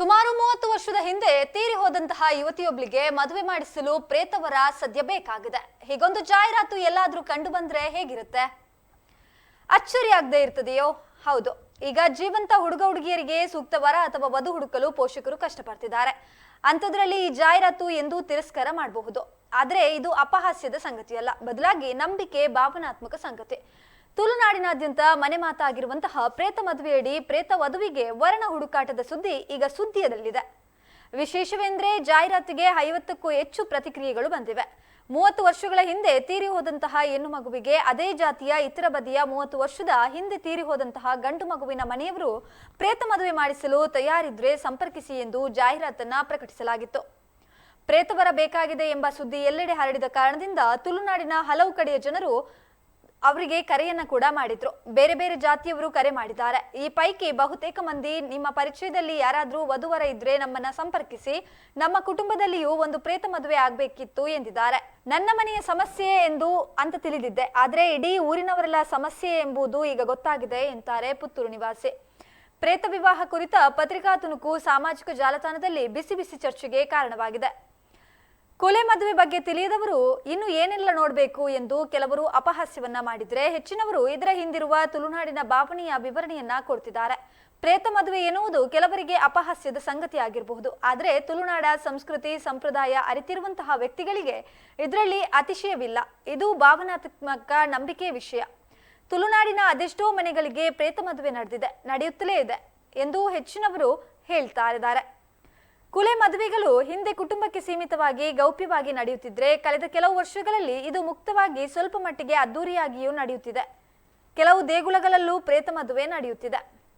ಸುಮಾರು ಮೂವತ್ತು ವರ್ಷದ ಹಿಂದೆ ತೀರಿ ಹೋದಂತಹ ಯುವತಿಯೊಬ್ಬಳಿಗೆ ಮದುವೆ ಮಾಡಿಸಲು ಪ್ರೇತವರ ಸದ್ಯ ಬೇಕಾಗಿದೆ. ಹೀಗೊಂದು ಜಾಹೀರಾತು ಎಲ್ಲಾದ್ರೂ ಕಂಡು ಬಂದ್ರೆ ಹೇಗಿರುತ್ತೆ? ಅಚ್ಚರಿ ಆಗದೆ ಇರ್ತದೆಯೋ? ಹೌದು. ಈಗ ಜೀವಂತ ಹುಡುಗ ಹುಡುಗಿಯರಿಗೆ ಸೂಕ್ತವರ ಅಥವಾ ವಧು ಹುಡುಕಲು ಪೋಷಕರು ಕಷ್ಟಪಡ್ತಿದ್ದಾರೆ. ಅಂಥದ್ರಲ್ಲಿ ಈ ಜಾಹೀರಾತು ಎಂದು ತಿರಸ್ಕಾರ ಮಾಡಬಹುದು. ಆದರೆ ಇದು ಅಪಹಾಸ್ಯದ ಸಂಗತಿಯಲ್ಲ. ಬದಲಾಗಿ ನಂಬಿಕೆ ಭಾವನಾತ್ಮಕ ಸಂಗತಿ. ತುಳುನಾಡಿನಾದ್ಯಂತ ಮನೆ ಮಾತಾಗಿರುವಂತಹ ಪ್ರೇತ ಮದುವೆಯಡಿ ಪ್ರೇತ ವಧುವಿಗೆ ವರ್ಣ ಹುಡುಕಾಟದ ಸುದ್ದಿ ಈಗ ಸುದ್ದಿಯದಲ್ಲಿದೆ ವಿಶೇಷವೆಂದ್ರೆ ಜಾಹೀರಾತಿಗೆ ಐವತ್ತಕ್ಕೂ ಹೆಚ್ಚು ಪ್ರತಿಕ್ರಿಯೆಗಳು ಬಂದಿವೆ. ಮೂವತ್ತು ವರ್ಷಗಳ ಹಿಂದೆ ತೀರಿ ಹೋದಂತಹ ಹೆಣ್ಣು ಮಗುವಿಗೆ ಅದೇ ಜಾತಿಯ ಇತರ ಬದಿಯ ಮೂವತ್ತು ವರ್ಷದ ಹಿಂದೆ ತೀರಿ ಹೋದಂತಹ ಗಂಡು ಮಗುವಿನ ಮನೆಯವರು ಪ್ರೇತ ಮದುವೆ ಮಾಡಿಸಲು ತಯಾರಿದ್ರೆ ಸಂಪರ್ಕಿಸಿ ಎಂದು ಜಾಹೀರಾತನ್ನ ಪ್ರಕಟಿಸಲಾಗಿತ್ತು. ಪ್ರೇತವರ ಬೇಕಾಗಿದೆ ಎಂಬ ಸುದ್ದಿ ಎಲ್ಲೆಡೆ ಹರಡಿದ ಕಾರಣದಿಂದ ತುಳುನಾಡಿನ ಹಲವು ಕಡೆಯ ಜನರು ಅವರಿಗೆ ಕರೆಯನ್ನ ಕೂಡ ಮಾಡಿದ್ರು. ಬೇರೆ ಬೇರೆ ಜಾತಿಯವರು ಕರೆ ಮಾಡಿದ್ದಾರೆ. ಈ ಪೈಕಿ ಬಹುತೇಕ ಮಂದಿ ನಿಮ್ಮ ಪರಿಚಯದಲ್ಲಿ ಯಾರಾದ್ರೂ ವಧುವರ ಇದ್ರೆ ನಮ್ಮನ್ನ ಸಂಪರ್ಕಿಸಿ, ನಮ್ಮ ಕುಟುಂಬದಲ್ಲಿಯೂ ಒಂದು ಪ್ರೇತ ಮದುವೆ ಆಗ್ಬೇಕಿತ್ತು ಎಂದಿದ್ದಾರೆ. ನನ್ನ ಮನೆಯ ಸಮಸ್ಯೆ ಎಂದು ಅಂತ ತಿಳಿದಿದ್ದೆ. ಆದ್ರೆ ಇಡೀ ಊರಿನವರೆಲ್ಲ ಸಮಸ್ಯೆ ಎಂಬುದು ಈಗ ಗೊತ್ತಾಗಿದೆ ಎಂತಾರೆ ಪುತ್ತೂರು ನಿವಾಸಿ. ಪ್ರೇತ ವಿವಾಹ ಕುರಿತ ಪತ್ರಿಕಾ ತುಣುಕು ಸಾಮಾಜಿಕ ಜಾಲತಾಣದಲ್ಲಿ ಬಿಸಿ ಬಿಸಿ ಚರ್ಚೆಗೆ ಕಾರಣವಾಗಿದೆ. ಕೊಲೆ ಮದುವೆ ಬಗ್ಗೆ ತಿಳಿಯದವರು ಇನ್ನು ಏನೆಲ್ಲ ನೋಡಬೇಕು ಎಂದು ಕೆಲವರು ಅಪಹಾಸ್ಯವನ್ನ ಮಾಡಿದ್ರೆ ಹೆಚ್ಚಿನವರು ಇದರ ಹಿಂದಿರುವ ತುಳುನಾಡಿನ ಭಾವನೆಯ ವಿವರಣೆಯನ್ನ ಕೊಡ್ತಿದ್ದಾರೆ. ಪ್ರೇತ ಮದುವೆ ಎನ್ನುವುದು ಕೆಲವರಿಗೆ ಅಪಹಾಸ್ಯದ ಸಂಗತಿ ಆಗಿರಬಹುದು. ಆದರೆ ತುಳುನಾಡ ಸಂಸ್ಕೃತಿ ಸಂಪ್ರದಾಯ ಅರಿತಿರುವಂತಹ ವ್ಯಕ್ತಿಗಳಿಗೆ ಇದರಲ್ಲಿ ಅತಿಶಯವಿಲ್ಲ. ಇದು ಭಾವನಾತ್ಮಕ ನಂಬಿಕೆಯ ವಿಷಯ. ತುಳುನಾಡಿನ ಅದೆಷ್ಟೋ ಮನೆಗಳಿಗೆ ಪ್ರೇತ ಮದುವೆ ನಡೆದಿದೆ, ನಡೆಯುತ್ತಲೇ ಇದೆ ಎಂದು ಹೆಚ್ಚಿನವರು ಹೇಳ್ತಾ ಇದ್ದಾರೆ. ಕುಲೆ ಮದುವೆಗಳು ಹಿಂದೆ ಕುಟುಂಬಕ್ಕೆ ಸೀಮಿತವಾಗಿ, ಗೌಪ್ಯವಾಗಿ ನಡೆಯುತ್ತಿದ್ರೆ ಕಳೆದ ಕೆಲವು ವರ್ಷಗಳಲ್ಲಿ ಇದು ಮುಕ್ತವಾಗಿ ಸ್ವಲ್ಪ ಮಟ್ಟಿಗೆ ಅದ್ದೂರಿಯಾಗಿಯೂ ನಡೆಯುತ್ತಿದೆ. ಕೆಲವು ದೇಗುಲಗಳಲ್ಲೂ ಪ್ರೇತ ಮದುವೆ ನಡೆಯುತ್ತಿದೆ.